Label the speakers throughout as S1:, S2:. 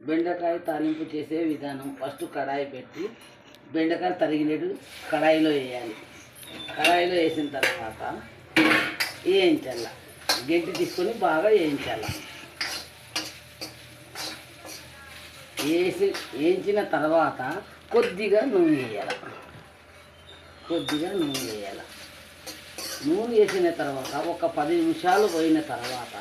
S1: బెండకాయ తాలింపు చేసే విధానం. ఫస్ట్ కడాయి పెట్టి బెండకాయ తరిగినట్టు కడాయిలో వేయాలి. కడాయిలో వేసిన తర్వాత వేయించాల గడ్డి తీసుకొని బాగా వేయించాల వేసి వేయించిన తర్వాత కొద్దిగా నూనె వేయాలి. కొద్దిగా నూనె వేయాలి. నూనె వేసిన తర్వాత ఒక పది నిమిషాలు పోయిన తర్వాత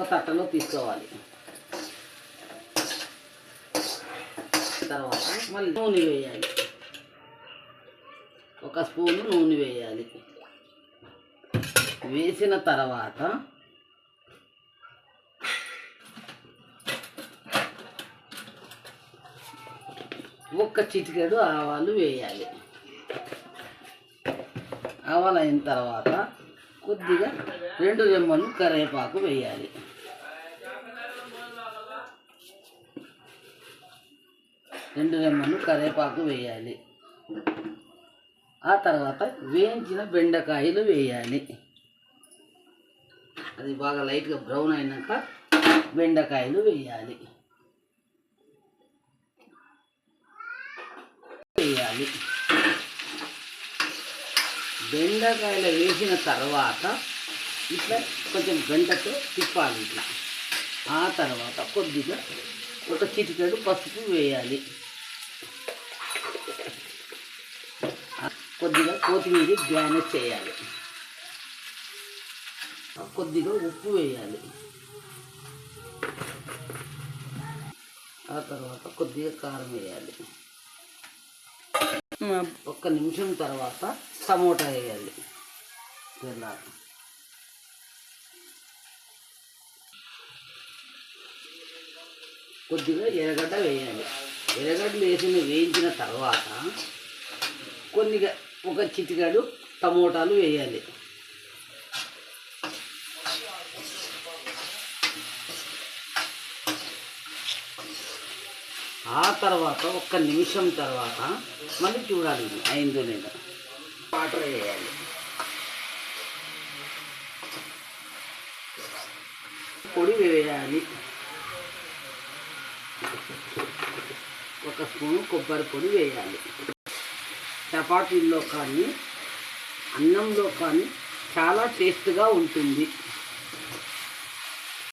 S1: ఒక తట్టలో తీసుకోవాలి. తర్వాత మళ్ళీ నూనె వేయాలి. ఒక స్పూను నూనె వేయాలి. వేసిన తర్వాత ఒక్క చిటికెడు ఆవాలు వేయాలి. ఆవాలు అయిన తర్వాత కొద్దిగా రెండు రెమ్మలు కరివేపాకు వేయాలి. రెండు రెమ్మలు కరివేపాకు వేయాలి. ఆ తర్వాత వేయించిన బెండకాయలు వేయాలి. అది బాగా లైట్గా బ్రౌన్ అయినాక బెండకాయలు వేయాలి. వేయాలి. బెండకాయలు వేసిన తర్వాత ఇట్లా కొంచెం గంటతో తిప్పాలి ఇట్లా. ఆ తర్వాత కొద్దిగా ఒక చిటికెడు పసుపు వేయాలి. కొద్దిగా కొత్తిమీర డ్యామేజ్ చేయాలి. కొద్దిగా ఉప్పు వేయాలి. ఆ తర్వాత కొద్దిగా కారం వేయాలి. ఒక్క నిమిషం తర్వాత టమోటా వేయాలి. ఇలా. కొద్దిగా ఎర్రగడ్డ వేయాలి. ఎర్రగడ్డలు వేసిన వేయించిన తర్వాత కొన్నిగా ఒక చిటికాడు టమోటాలు వేయాలి. ఆ తర్వాత ఒక్క నిమిషం తర్వాత మళ్ళీ చూడాలి. అయిందో లేదో వాటర్ వేయాలి. పొడి వేయాలి. ఒక స్పూన్ కొబ్బరి పొడి వేయాలి. చపాతీల్లో కానీ అన్నంలో కానీ చాలా టేస్ట్గా ఉంటుంది.